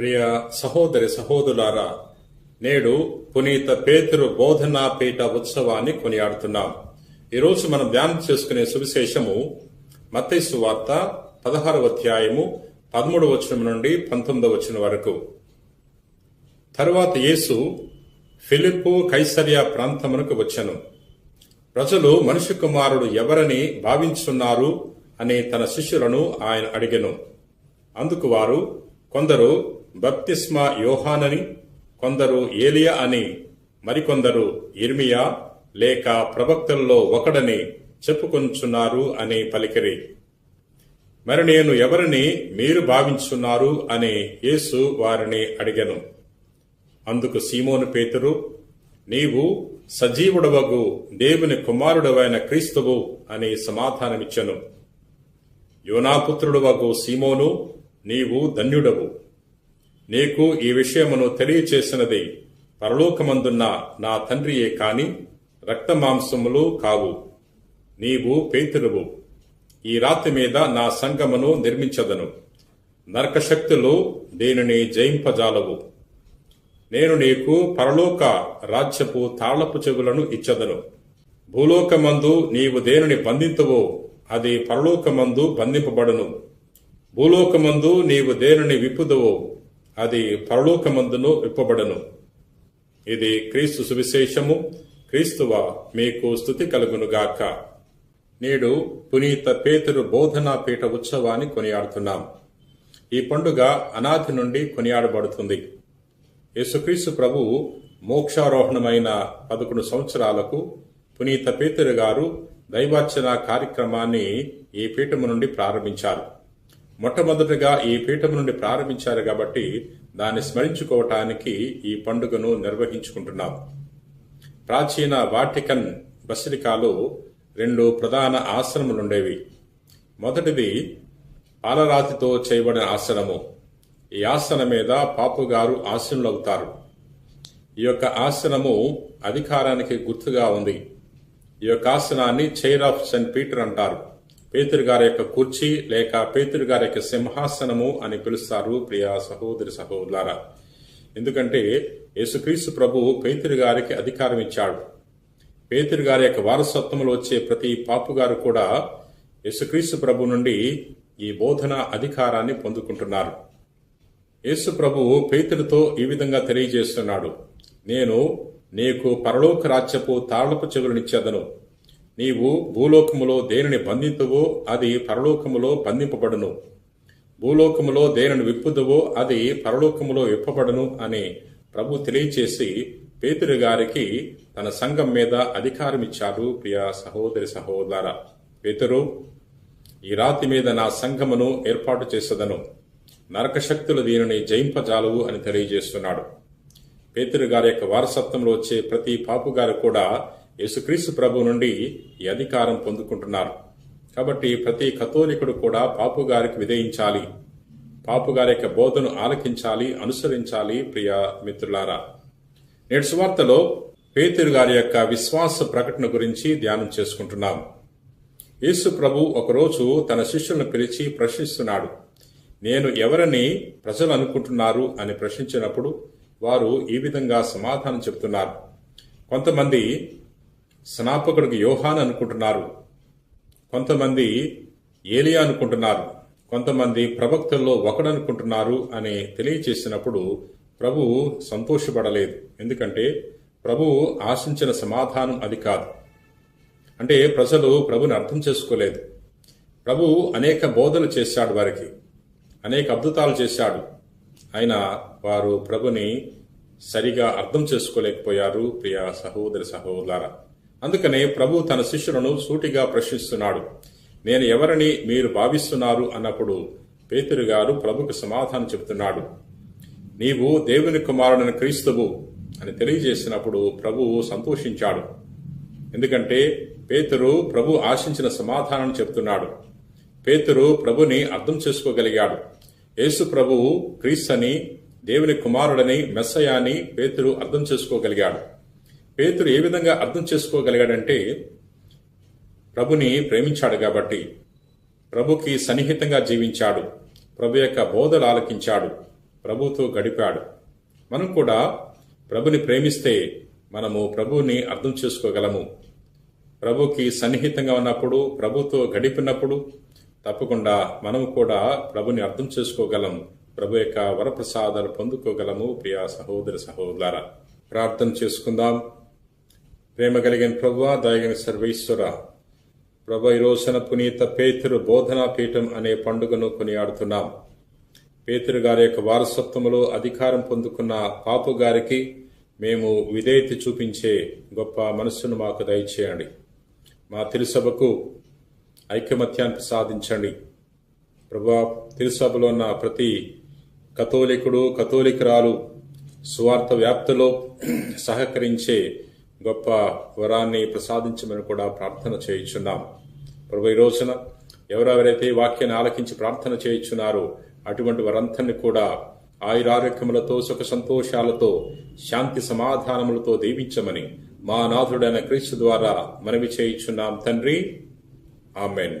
ప్రియ సహోదరి సహోదరులారా నేడు పునీత పేతురు బోధనా పీఠ ఉత్సవాన్ని కొనియాడుతున్నాం. ఈరోజు మనం ధ్యానం చేసుకునే సువిశేషము మత్తైసు వార్త పదహారవ అధ్యాయము పదమూడవ వచనం నుండి పంతొమ్మిదవ వచనం వరకు. తరువాత యేసు ఫిలిప్పు కైసర్య ప్రాంతమునకు వచ్చను. ప్రజలు మనుష్య కుమారుడు ఎవరని భావించున్నారు అని తన శిష్యులను ఆయన అడిగెను. అందుకు వారు కొందరు బప్తిస్మా యోహానని కొందరు ఏలియా అని మరికొందరు ఇర్మియా లేక ప్రవక్తల్లో ఒకడని చెప్పుకొంచున్నారు అని పలికిరి. మరి నేను ఎవరిని మీరు భావించున్నారు అని యేసు వారిని అడిగను. అందుకు సీమోను పేతురు నీవు సజీవుడవగు దేవుని కుమారుడవైన క్రీస్తువు అని సమాధానమిచ్చెను. యోనాపుత్రుడవగు సీమోను నీవు ధన్యుడవు. నీకు ఈ విషయమును తెలియచేసినది పరలోకమందున్న నా తండ్రియే కాని రక్తమాంసములు కావు. నీవు పేతురువు. ఈ రాతి మీద నా సంగమును నిర్మించదను. నరకశక్తులు దీనిని జయింపజాలవు. నేను నీకు పరలోక రాజ్యపు తాళపు చెవులను ఇచ్చదను. భూలోకమందు నీవు దేనిని బంధింతువో అది పరలోకమందు బంధింపబడును. భూలోకమందు నీవు దేనిని విప్పుదువో అది పరలోకమందును విప్పబడను ఇది క్రీస్తు సువిశేషము. క్రీస్తువ మీకు స్థుతి కలుగునుగాక. నేడు పునీత పేతురు బోధనా పీఠ ఉత్సవాన్ని కొనియాడుతున్నాం. ఈ పండుగ అనాది నుండి కొనియాడబడుతుంది. యేసుక్రీస్తు ప్రభు మోక్షారోహణమైన పదకొండు సంవత్సరాలకు పునీత పేతురు గారు దైవార్చన కార్యక్రమాన్ని ఈ పీఠము నుండి ప్రారంభించారు. మొట్టమొదటిగా ఈ పీఠం నుండి ప్రారంభించారు కాబట్టి దాన్ని స్మరించుకోవటానికి ఈ పండుగను నిర్వహించుకుంటున్నాం ప్రాచీన వాటికన్ బసిలికాలో రెండు ప్రధాన ఆశ్రములుండేవి మొదటిది పాలరాతితో చేయబడిన ఆసనము ఈ ఆసనం మీద పాపుగారు ఆసనులవుతారు ఈ యొక్క ఆసనము అధికారానికి గుర్తుగా ఉంది. ఈ యొక్క ఆసనాన్ని చైర్ ఆఫ్ సెంట్ పీటర్ అంటారు. పేతురు గారి యొక్క కుర్చీ లేక పేతురు గారి యొక్క సింహాసనము అని పిలుస్తారు ప్రియా సహోదరి సహోదరులారా. ఎందుకంటే యేసుక్రీస్తు ప్రభు పేతురు గారికి అధికారం ఇచ్చాడు. పేతురు గారి యొక్క వారసత్వంలో వచ్చే ప్రతి పాపుగారు కూడా యేసుక్రీస్తు ప్రభు నుండి ఈ బోధన అధికారాన్ని పొందుకుంటున్నారు. యేసు ప్రభు పేతుడితో ఈ విధంగా తెలియజేస్తున్నాడు. నేను నీకు పరలోక రాజ్యపు తాళపు చెవులనిచ్చేదను నీవు భూలోకములో దేనిని బంధింతువో అది పరలోకములో బంధింపబడును. భూలోకములో దేనిని విప్పుదువో అది పరలోకములో విప్పబడును అని ప్రభు తెలియచేసి పేతురు గారికి తన సంఘం మీద అధికారం ఇచ్చారు ప్రియ సహోదరి సహోదర. పేతురు ఈ రాతి మీద నా సంఘమును ఏర్పాటు చేసదను. నరకశక్తులు దీనిని జయింపజాలవు అని తెలియజేస్తున్నాడు. పేతురు గారి యొక్క వారసత్వంలో వచ్చే ప్రతి పాపుగారు కూడా యేసుక్రీస్తు ప్రభు నుండి ఈ అధికారం పొందుకుంటున్నారు. కాబట్టి ప్రతి కథోలికుడు కూడా పాపు గారికి విధేయించాలి. పాపు గారి యొక్క బోధను ఆలకించాలి అనుసరించాలి ప్రియ మిత్రులారా. నేటి సువార్తలో పేతురు గారి యొక్క విశ్వాస ప్రకటన గురించి ధ్యానం చేసుకుంటున్నాం. యేసు ప్రభు ఒకరోజు తన శిష్యులను పిలిచి ప్రశ్నిస్తున్నాడు. నేను ఎవరని ప్రజలు అనుకుంటున్నారు అని ప్రశ్నించినప్పుడు వారు ఈ విధంగా సమాధానం చెబుతున్నారు. కొంతమంది స్నాపకుడికి యోహాన్ అనుకుంటున్నారు. కొంతమంది ఏలియా అనుకుంటున్నారు. కొంతమంది ప్రవక్తల్లో ఒకడనుకుంటున్నారు అని తెలియచేసినప్పుడు ప్రభు సంతోషపడలేదు. ఎందుకంటే ప్రభు ఆశించిన సమాధానం అది కాదు. అంటే ప్రజలు ప్రభుని అర్థం చేసుకోలేదు. ప్రభు అనేక బోధలు చేశాడు వారికి. అనేక అద్భుతాలు చేశాడు. అయినా వారు ప్రభుని సరిగా అర్థం చేసుకోలేకపోయారు. ప్రియ సహోదరి సహోదర అందుకనే ప్రభు తన శిష్యులను సూటిగా ప్రశ్నిస్తున్నాడు. నేను ఎవరిని మీరు భావిస్తున్నారు అన్నప్పుడు పేతురు గారు ప్రభుకు సమాధానం చెబుతున్నాడు. నీవు దేవుని కుమారుడైన క్రీస్తువు అని తెలియజేసినప్పుడు ప్రభువు సంతోషించాడు. ఎందుకంటే పేతురు ప్రభు ఆశించిన సమాధానం చెప్తున్నాడు పేతురు ప్రభుని అర్థం చేసుకోగలిగాడు. యేసు ప్రభువు క్రీస్తని దేవుని కుమారుడని మెస్సయాని పేతురు అర్థం చేసుకోగలిగాడు. పేతురు ఏ విధంగా అర్థం చేసుకోగలిగాడంటే ప్రభుని ప్రేమించాడు కాబట్టి ప్రభుకి సన్నిహితంగా జీవించాడు ప్రభు యొక్క బోధలు ఆలకించాడు ప్రభుతో గడిపాడు. మనం కూడా ప్రభుని ప్రేమిస్తే మనము ప్రభువుని అర్థం చేసుకోగలము. ప్రభుకి సన్నిహితంగా ఉన్నప్పుడు ప్రభుతో గడిపినప్పుడు తప్పకుండా మనము కూడా ప్రభుని అర్థం చేసుకోగలం ప్రభు యొక్క వరప్రసాదాలు పొందుకోగలము ప్రియా సహోదర సహోదర ప్రార్థన చేసుకుందాం. ప్రేమ కలిగిన ప్రభు దయగిన సర్వేశ్వర. ప్రభు ఈ రోజున పునీత పేతురు బోధనా పీఠం అనే పండుగను కొనియాడుతున్నాం. పేతురు గారి యొక్క వారసత్వములో అధికారం పొందుకున్న పాపు గారికి మేము విధేయత చూపించే గొప్ప మనస్సును మాకు దయచేయండి. మా తిరుసభకు ఐకమత్యాన్ని సాధించండి. ప్రభా తిరుసభలో ఉన్న ప్రతి కథోలికుడు కథోలికురాలు స్వార్థ వ్యాప్తిలో సహకరించే గొప్ప వరాన్ని ప్రసాదించమని కూడా ప్రార్థన చేయించున్నాం. ప్రభు ఈ రోజున ఎవరెవరైతే వాక్యాన్ని ఆలకించి ప్రార్థన చేయించున్నారో అటువంటి వారందరినీ కూడా ఆయురారోగ్యములతో సుఖ సంతోషాలతో శాంతి సమాధానములతో దీవించమని మా నాథుడైన క్రీస్తు ద్వారా మనవి చేయించున్నాం తండ్రి. ఆమెన్.